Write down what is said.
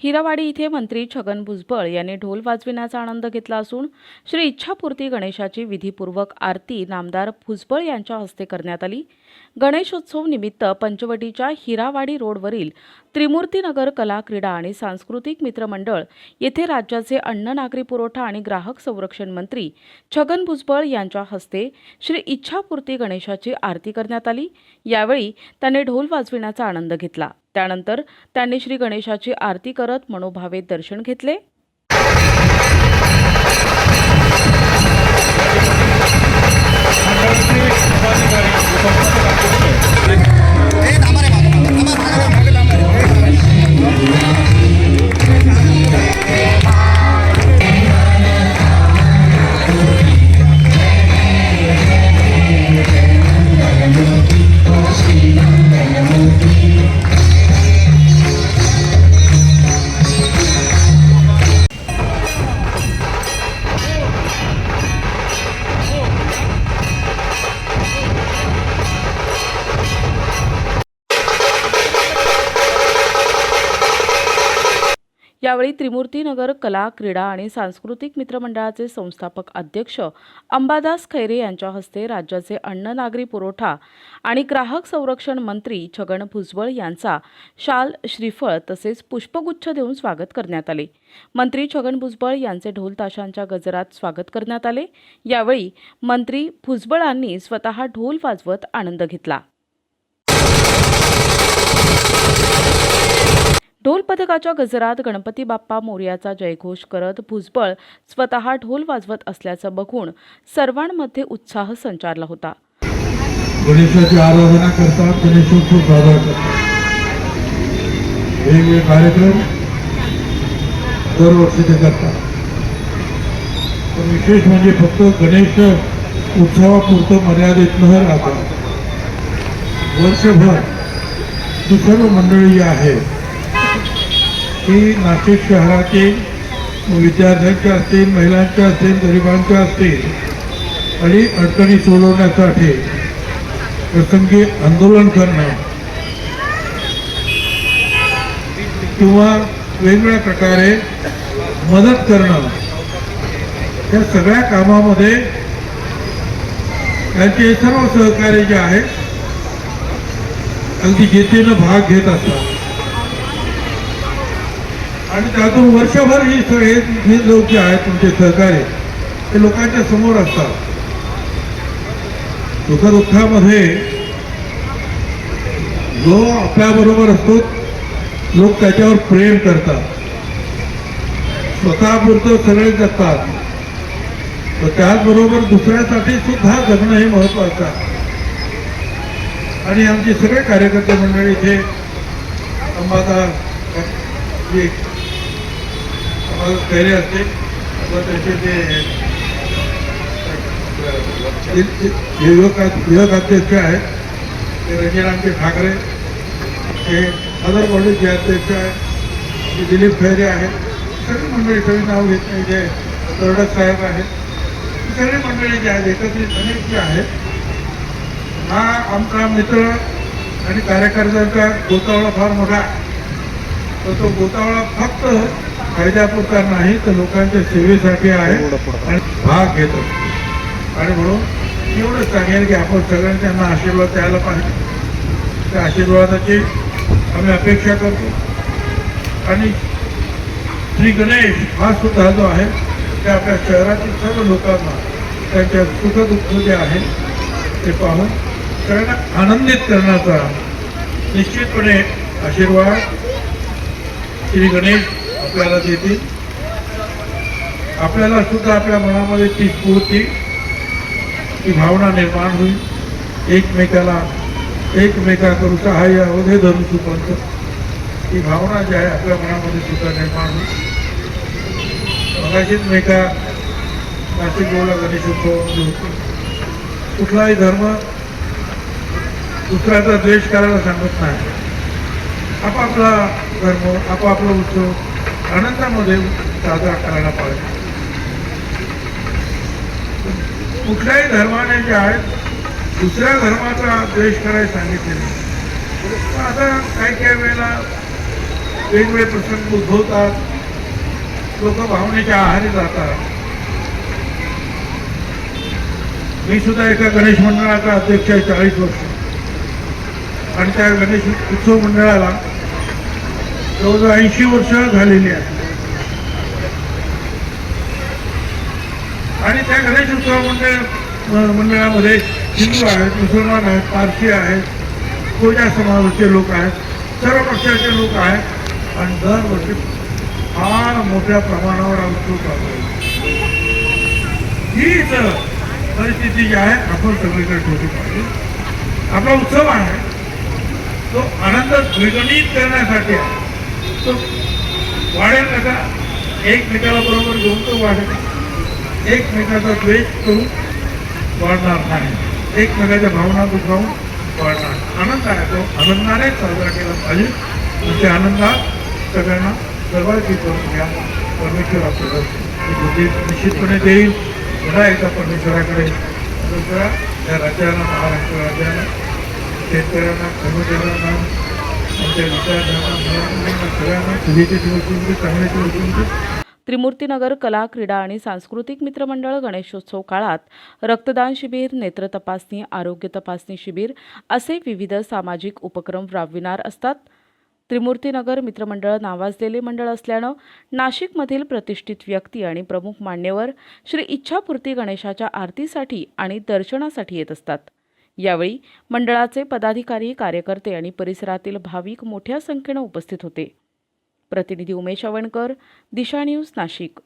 हिरावाडी इथे मंत्री छगन भुजबळ यांनी ढोल वाजविण्याचा आनंद घेतला असून श्री इच्छापूर्ती गणेशाची विधीपूर्वक आरती नामदार भुजबळ यांच्या हस्ते करण्यात आली. गणेशोत्सव निमित्त पंचवटीच्या हिरावाडी रोडवरील त्रिमूर्तीनगर कला क्रीडा आणि सांस्कृतिक मित्रमंडळ येथे राज्याचे अन्न नागरी पुरवठा आणि ग्राहक संरक्षण मंत्री छगन भुजबळ यांच्या हस्ते श्री इच्छापूर्ती गणेशाची आरती करण्यात आली. यावेळी त्यांनी ढोल वाजविण्याचा आनंद घेतला. त्यानंतर त्यांनी श्री गणेशाची आरती करत मनोभावे दर्शन घेतले. यावेळी त्रिमूर्तीनगर कला क्रीडा आणि सांस्कृतिक मित्रमंडळाचे संस्थापक अध्यक्ष अंबादास खैरे यांच्या हस्ते राज्याचे अन्न नागरी पुरवठा आणि ग्राहक संरक्षण मंत्री छगन भुजबळ यांचा शाल श्रीफळ तसेच पुष्पगुच्छ देऊन स्वागत करण्यात आले. मंत्री छगन भुजबळ यांचे ढोल ताशांच्या गजरात स्वागत करण्यात आले. यावेळी मंत्री भुजबळांनी स्वतः ढोल वाजवत आनंद घेतला. ढोल पथकाच्या गजरात गणपती बाप्पा मोर्याचा जयघोष करत भुजबळ स्वतः ढोल वाजवत असल्याचं बघून सर्वांमध्ये उत्साह संचारला होता. गणेशाची आराधना करतात गणेशोत्सव साजरा करतात. वेगवेगळे कार्यक्रम दरवर्षी ते करतात. पण विशेष म्हणजे फक्त गणेश उत्सवापुरतं मर्यादित न राहता वर्षभर जी मंडळी जी आहे. ती नाशिक शहरातील विद्यार्थ्यांच्या असतील महिलांच्या असतील गरिबांच्या असतील आणि अडचणी सोडवण्यासाठी प्रसंगी आंदोलन करणं किंवा वेगवेगळ्या प्रकारे मदत करणं या सगळ्या कामामध्ये त्यांचे सर्व सहकार्य जे आहेत अगदी जेतेनं भाग घेत असतात. आणि त्यातून वर्षभर ही सगळे हे लोक जे आहेत तुमचे सहकारी ते लोकांच्या समोर असतात. सुखदुःखामध्ये जो आपल्याबरोबर असतो लोक त्याच्यावर प्रेम करतात. स्वतःपुरतं सगळे जगतात. तर त्याचबरोबर दुसऱ्यासाठी सुद्धा जगणं हे महत्वाचं आहे. आणि आमचे सगळे कार्यकर्ते मंडळी इथे अंबादा आम्हाला खैरे असते आता त्याचे ते जे युवक युवक अध्यक्ष आहेत. ते रंजनांचे ठाकरे. हे सदर कॉलेजचे अध्यक्ष आहेत ते दिलीप खैरे आहेत. सगळी मंडळी सगळी नाव घेत नाही जे तरडक साहेब आहेत. सगळी मंडळी जी आहेत एकत्रित अनेक जे आहेत. हा आमचा मित्र आणि कार्यकर्त्यांचा गोतावळा फार मोठा तर तो गोतावळा फक्त फायद्यापुरता नाही तर लोकांच्या सेवेसाठी आहे आणि भाग घेतो. आणि म्हणून एवढंच सांगेल की आपण सगळ्यांनी त्यांना आशीर्वाद द्यायला पाहिजे. त्या आशीर्वादाची आम्ही अपेक्षा करतो. आणि श्री गणेश हा सुद्धा जो आहे ते आपल्या शहरातील सर्व लोकांना त्यांच्या सुखदुःख जे आहे ते पाहून सगळ्यांना आनंदित करण्याचा निश्चितपणे आशीर्वाद श्री गणेश आपल्याला देतील. आपल्याला सुद्धा आपल्या मनामध्ये ती स्फूर्ती ती भावना निर्माण होईल. एकमेकाला एकमेका सहाय्य अवधे धरू सुपंत ती भावना जी आहे आपल्या मनामध्ये सुद्धा निर्माण होईल. मगाशीच मी एका नाशिक गोला गणेशोत्सवामध्ये होतो. कुठलाही धर्म दुसऱ्याचा द्वेष करायला सांगत नाही. आपापला धर्म आपापला उत्सव आनंदामध्ये साजरा करायला पाहिजे. कुठल्याही धर्माने जे आहेत दुसऱ्या धर्माचा द्वेष करायला सांगितलेले आता काही काही वेळेला वेगवेगळे प्रसंग उद्भवतात. लोक भावनेच्या आहारी जातात. मी सुद्धा एका गणेश मंडळाचा अध्यक्ष आहे चाळीस वर्ष. आणि त्या गणेश उत्सव मंडळाला जवळजवळ ऐंशी वर्ष झालेली आहे. आणि त्या गणेश उत्सव मंडळ म्हणजे, मंडळामध्ये हिंदू आहेत मुसलमान आहेत पारसी आहेत कोजा समाजाचे लोक आहेत सर्व पक्षाचे लोक आहेत. आणि दरवर्षी फार मोठ्या प्रमाणावर उत्सव चालू आहे. हीच परिस्थिती जी आहे आपण सगळीकडे ठेवली पाहिजे. आपला उत्सव आहे तो आनंद द्विगणित करण्यासाठी आहे. तो वाढेल कसा एकमेकाला बरोबर घेऊन तो वाढेल एकमेकाचा द्वेष करून वाढणार नाही. एकमेकाच्या भावना दुखावून वाढणार आनंद आहे तो. आनंदाने साजरा केला पाहिजे. आणि त्या आनंदात सगळ्यांना सहभागी करून घ्या. परमेश्वर आपल्याला बुद्धी निश्चितपणे देईल पुन्हा एकदा परमेश्वराकडे या राज्याला महाराष्ट्र राज्याला शेतकऱ्यांना कर्मचाऱ्यांना त्रिमूर्तीनगर कला क्रीडा आणि सांस्कृतिक मित्रमंडळ गणेशोत्सव काळात रक्तदान शिबिर नेत्र तपासणी आरोग्य तपासणी शिबिर असे विविध सामाजिक उपक्रम राबविणार असतात. त्रिमूर्तीनगर मित्रमंडळ नावाजलेले मंडळ असल्यानं नाशिकमधील प्रतिष्ठित व्यक्ती आणि प्रमुख मान्यवर श्री इच्छापूर्ती गणेशाच्या आरतीसाठी आणि दर्शनासाठी येत असतात. यावेळी मंडळाचे पदाधिकारी कार्यकर्ते आणि परिसरातील भाविक मोठ्या संख्येनं उपस्थित होते. प्रतिनिधी उमेश अवणकर दिशा न्यूज नाशिक.